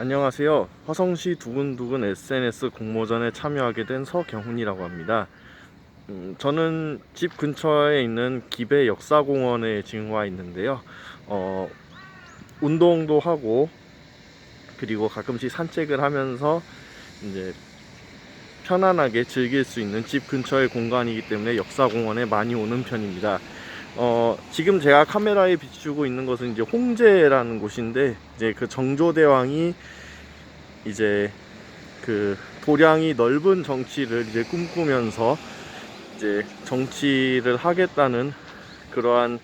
안녕하세요. 화성시 두근두근 SNS 공모전에 참여하게 된 서경훈이라고 합니다. 음, 저는 집 근처에 있는 기배 역사공원에 지금 와 있는데요. 어, 운동도 하고 그리고 가끔씩 산책을 하면서 이제 편안하게 즐길 수 있는 집 근처의 공간이기 때문에 역사공원에 많이 오는 편입니다. 어, 지금 제가 카메라에 비추고 있는 것은 이제 홍제라는 곳인데 이제 그 정조대왕이 이제 그 도량이 넓은 정치를 이제 꿈꾸면서 이제 정치를 하겠다는 그러한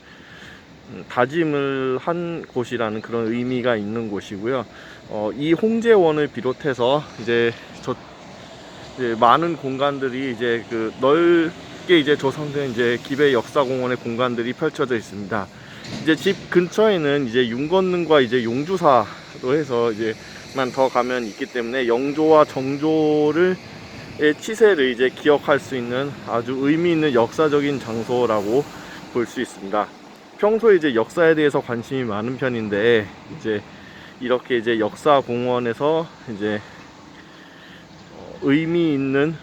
음, 다짐을 한 곳이라는 그런 의미가 있는 곳이고요. 어, 이 홍제원을 비롯해서 이제 저 이제 많은 공간들이 이제 그 넓 게 이제 조성된 이제 기배 역사공원의 공간들이 펼쳐져 있습니다. 이제 집 근처에는 이제 윤건능과 이제 용주사로 해서 이제만 더 가면 있기 때문에 영조와 정조를 의 치세를 이제 기억할 수 있는 아주 의미 있는 역사적인 장소라고 볼 수 있습니다. 평소에 이제 역사에 대해서 관심이 많은 편인데 이제 이렇게 이제 역사 공원에서 이제 어, 의미 있는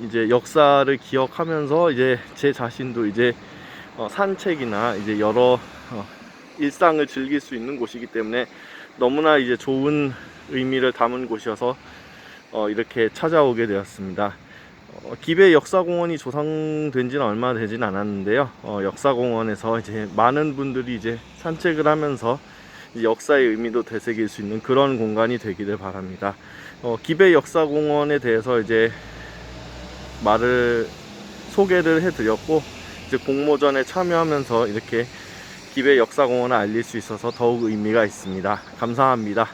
이제 역사를 기억하면서 이제 제 자신도 이제 어, 산책이나 이제 여러 어, 일상을 즐길 수 있는 곳이기 때문에 너무나 이제 좋은 의미를 담은 곳이어서 어, 이렇게 찾아오게 되었습니다. 어, 기배 역사공원이 조성된 지는 얼마 되진 않았는데요. 어, 역사공원에서 이제 많은 분들이 이제 산책을 하면서 이 역사의 의미도 되새길 수 있는 그런 공간이 되기를 바랍니다. 어, 기배 역사공원에 대해서 이제 말을 소개를 해드렸고 이제 공모전에 참여하면서 이렇게 기배 역사공원을 알릴 수 있어서 더욱 의미가 있습니다. 감사합니다.